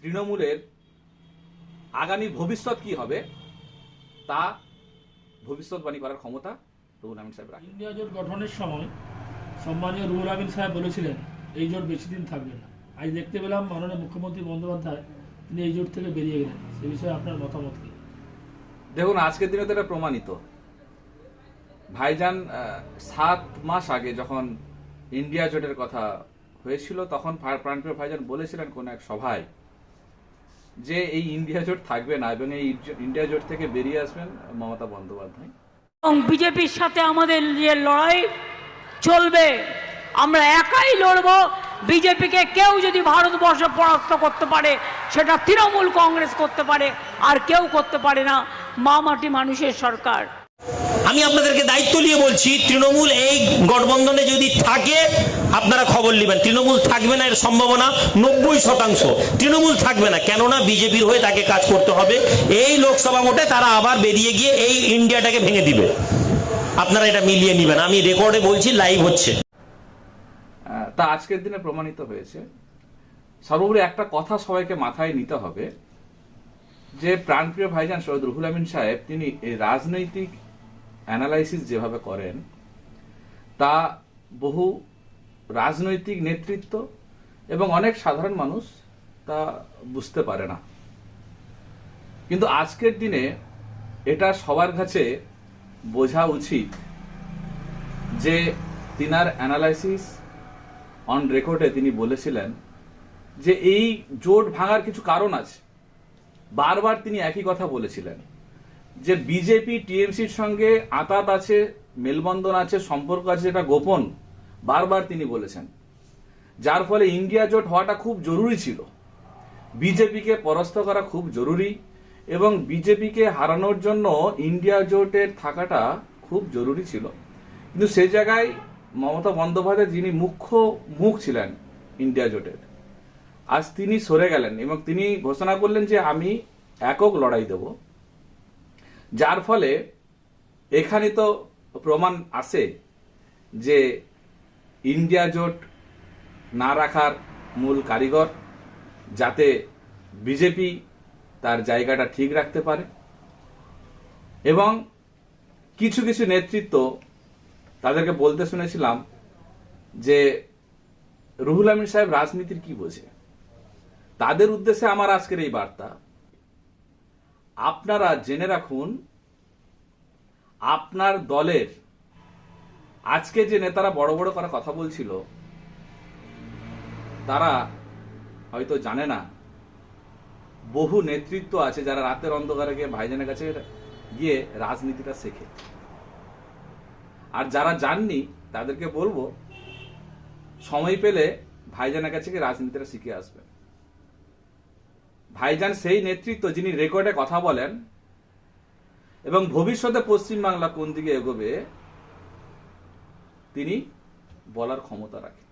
তৃণমূলের আগামী ভবিষ্যৎ কি হবে তা ভবিষ্যৎবাণী করার ক্ষমতা রুহুল আমিন সাহেব রাখেন। ইন্ডিয়া জোট গঠনের সময় সম্মানীয় রুহুল আমিন সাহেব বলেছিলেন এই জোট বেশি দিন থাকবে না। আজ দেখতে পেলাম মাননীয় মুখ্যমন্ত্রী বন্দ্যোপাধ্যায় তিনি এই জোট থেকে বেরিয়ে গেলেন। সে বিষয়ে আপনার মতামত কি? দেখুন আজকের দিনে তো এটা প্রমাণিত। ভাইজান সাত মাস আগে যখন ইন্ডিয়া জোটের কথা হয়েছিল তখন প্রাণপ্রিয় ভাইজান বলেছিলেন কোন এক সভায় যে এই ইন্ডিয়া জোট থাকবে না এবং এই ইন্ডিয়া জোট থেকে বেরিয়ে আসবেন মমতা বন্দ্যোপাধ্যায়। এবং বিজেপির সাথে আমাদের যে লড়াই চলবে, আমরা একাই লড়ব। বিজেপিকে কেউ যদি ভারতবর্ষ পরাস্ত করতে পারে, সেটা তৃণমূল কংগ্রেস করতে পারে, আর কেউ করতে পারে না। মা মাটি মানুষের সরকার। আমি আপনাদেরকে দায়িত্ব নিয়ে বলছি, তৃণমূল এই গঠবন্ধনে যদি থাকে, আপনারা খবর নেবেন। তৃণমূল থাকবে না এর সম্ভাবনা নব্বই শতাংশ। তৃণমূল থাকবে না, কেননা বিজেপির হয়ে তাকে কাজ করতে হবে। এই লোকসভা ভোটে তারা আবার বেরিয়ে গিয়ে এই ইন্ডিয়াটাকে ভেঙে দিবে। আপনারা এটা মিলিয়ে নেবেন। আমি রেকর্ডে বলছি, লাইভ হচ্ছে। তা আজকের দিনে প্রমাণিত হয়েছে। সর্বোপরি একটা কথা সবাইকে মাথায় নিতে হবে, যে প্রাণপ্রিয় ভাইজান সৈয়দ রুহুল আমিন সাহেব, তিনি রাজনৈতিক অ্যানালাইসিস যেভাবে করেন, তা বহু রাজনৈতিক নেতৃত্ব এবং অনেক সাধারণ মানুষ তা বুঝতে পারে না। কিন্তু আজকের দিনে এটা সবার কাছে বোঝা উচিত যে তিনার অ্যানালাইসিস অন রেকর্ডে তিনি বলেছিলেন যে এই জোট ভাঙার কিছু কারণ আছে। বারবার তিনি একই কথা বলেছিলেন। যে বিজেপি টিএমসির সঙ্গে আতাত আছে, মেলবন্ধন আছে, সম্পর্ক আছে যেটা গোপন, বারবার তিনি বলেছেন। যার ফলে ইন্ডিয়া জোট হওয়াটা খুব জরুরি ছিল। বিজেপিকে পরাস্ত করা খুব জরুরি এবং বিজেপিকে হারানোর জন্য ইন্ডিয়া জোটের থাকাটা খুব জরুরি ছিল। কিন্তু সে জায়গায় মমতা বন্দ্যোপাধ্যায় যিনি মুখ্য মুখ ছিলেন ইন্ডিয়া জোটের, আজ তিনি সরে গেলেন এবং তিনি ঘোষণা করলেন যে আমি একক লড়াই দেব। যার ফলে এখানে তো প্রমাণ আছে যে ইন্ডিয়া জোট না রাখার মূল কারিগর, যাতে বিজেপি তার জায়গাটা ঠিক রাখতে পারে। এবং কিছু কিছু নেতৃত্ব, তাদেরকে বলতে শুনেছিলাম যে রুহুল আমিন সাহেব রাজনীতির কি বোঝে? তাদের উদ্দেশ্যে আমার আজকের এই বার্তা। আপনারা জেনে রাখুন, আপনার দলের, আজকে যে নেতারা বড় বড় করা কথা বলছিল, তারা হয়তো জানে না, বহু নেতৃত্ব আছে যারা রাতের অন্ধকারে গিয়ে ভাইজানের কাছে গিয়ে রাজনীতিটা শেখে। আর যারা জাননি, তাদেরকে বলব, সময় পেলে ভাইজানের কাছে গিয়ে রাজনীতিটা শিখে আসবেন। ভাইজান সেই নেতৃত্ব যিনি রেকর্ডে কথা বলেন এবং ভবিষ্যতে পশ্চিমবাংলা কোন দিকে এগোবে, তিনি বলার ক্ষমতা রাখেন।